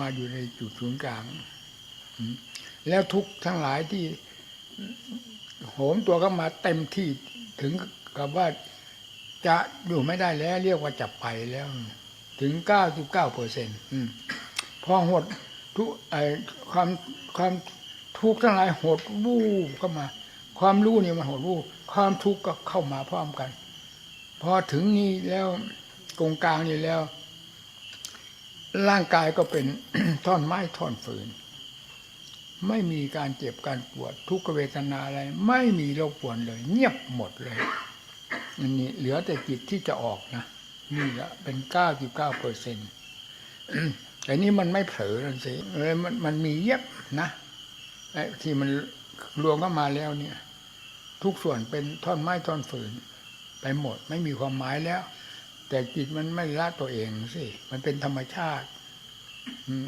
มาอยู่ในจุดศูนย์กลาง แล้วทุกทั้งหลายที่โหมตัวเข้ามาเต็มที่ถึงกับว่าจะอยู่ไม่ได้แล้ว เรียกว่าจะไปแล้ว ถึงเก้าสิบเก้าเปอร์เซ็นต์พอหดทุกความความทุกข์ทั้งหลายหดวูบเข้ามา ความรู้นี่มันหดวูบความทุกข์ก็เข้ามาพร้อมกัน พอถึงนี้แล้วกงกลางนี่แล้ว ร่างกายก็เป็นท่อนไม้ท่อนฟืน ไม่มีการเจ็บการปวด ทุกขเวทนาอะไร ไม่มีโรบกวนเลย เงียบหมดเลยอันนี้เหลือแต่จิตที่จะออกนะนี่ละเป็นเก้าสิบเก้าเปอร์เซ็นต์แต่นี่มันไม่เผลอนั่นสิเลยมันมันมีเย็บนะไอ้ที่มันรวมเข้ามาแล้วเนี่ย ทุกส่วนเป็นท่อนไม้ท่อนฟืน ไปหมดไม่มีความหมายแล้ว แต่จิตมันไม่ละตัวเองสิ มันเป็นธรรมชาติ